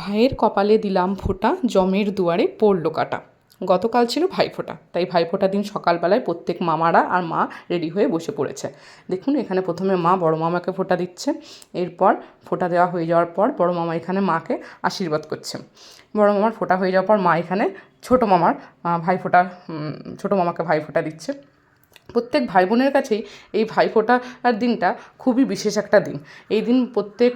ভাইয়ের কপালে দিলাম ফোঁটা, জমের দুয়ারে পড়ল কাটা। গতকাল ছিল ভাইফোঁটা তাই ভাইফোঁটা দিন সকালবেলায় প্রত্যেক মামারা আর মা রেডি হয়ে বসে পড়েছে। দেখুন, এখানে প্রথমে মা বড় মামাকে ফোঁটা দিচ্ছে, এরপর ফোঁটা দেওয়া হয়ে যাওয়ার পর বড় মামা এখানে মাকে আশীর্বাদ করছে। বড় মামার ফোঁটা হয়ে যাওয়ার পর মা এখানে ছোটো মামার ভাইফোঁটা ছোটো মামাকে ভাইফোঁটা দিচ্ছে। প্রত্যেক ভাই বোনের কাছেই এই ভাইফোঁটার দিনটা খুবই বিশেষ একটা দিন। এই দিন প্রত্যেক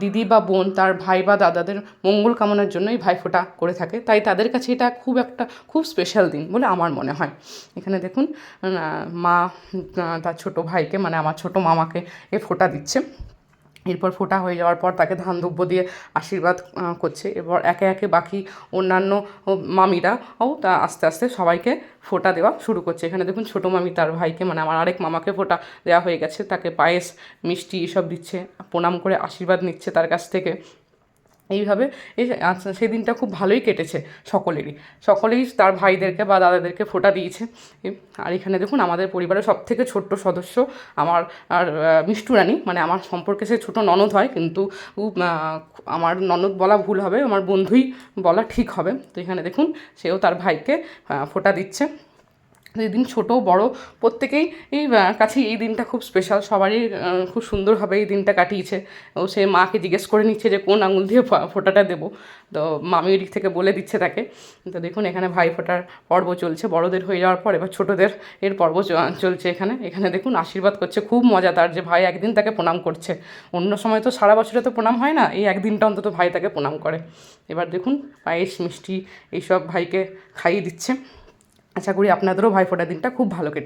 দিদি বা বোন, তার ভাই বা দাদাদের মঙ্গল কামনার জন্য এই ভাইফোঁটা করে থাকে। তাই তাদের কাছে এটা খুব একটা, খুব স্পেশাল দিন বলে আমার মনে হয়। এখানে দেখুন মা তার ছোট ভাইকে মানে আমার ছোট মামাকে এ ফোঁটা দিচ্ছে। এরপর ফোটা হয়ে যাওয়ার পর তাকে ধান দুব্য দিয়ে আশীর্বাদ করছে। এরপর একে একে বাকি অন্যান্য মামিরাও তা আস্তে আস্তে সবাইকে ফোঁটা দেওয়া শুরু করছে। এখানে দেখুন ছোটো মামি তার ভাইকে মানে আমার আরেক মামাকে ফোঁটা দেওয়া হয়ে গেছে। তাকে পায়েস, মিষ্টি এসব দিচ্ছে, প্রণাম করে আশীর্বাদ নিচ্ছে তার কাছ থেকে। এইভাবে এই আচ্ছা সেই দিনটা খুব ভালোই কেটেছে সকলেরই। সকলেই তার ভাইদেরকে বা দাদাদেরকে ফোঁটা দিয়েছে। আর এখানে দেখুন, আমাদের পরিবারের সব থেকে ছোট্ট সদস্য আমার আর মিষ্টু রানী। মানে আমার সম্পর্কে সে ছোটো ননদ হয়, কিন্তু আমার ননদ বলা ভুল হবে, আমার বন্ধুই বলা ঠিক হবে। তো এখানে দেখুন, সেও তার ভাইকে ফোঁটা দিচ্ছে। দিন ছোটো, বড়, প্রত্যেকেই এই কাছে এই দিনটা খুব স্পেশাল সবারই খুব সুন্দরভাবে এই দিনটা কাটিয়েছে। ও সে মাকে জিজ্ঞেস করে নিচ্ছে যে, কোন আঙুল দিয়ে ফোঁটাটা দেবো? তো মামি দিক থেকে বলে দিচ্ছে তাকে। তো দেখুন, এখানে ভাই ফোঁটার পর্ব চলছে। বড়দের হয়ে যাওয়ার পর, এবার ছোটোদের এর পর্ব চলছে এখানে। এখানে দেখুন, আশীর্বাদ করছে। খুব মজাদার যে ভাই একদিন তাকে প্রণাম করছে। অন্য সময় তো সারা বছরে তো প্রণাম হয় না। এই একদিনটা অন্তত ভাই তাকে প্রণাম করে। এবার দেখুন, পায়েস, মিষ্টি, এইসব ভাইকে খাইয়ে দিচ্ছে। আশা করি আপনাদেরও ভাইফোঁটা দিনটা খুব ভালো কেটে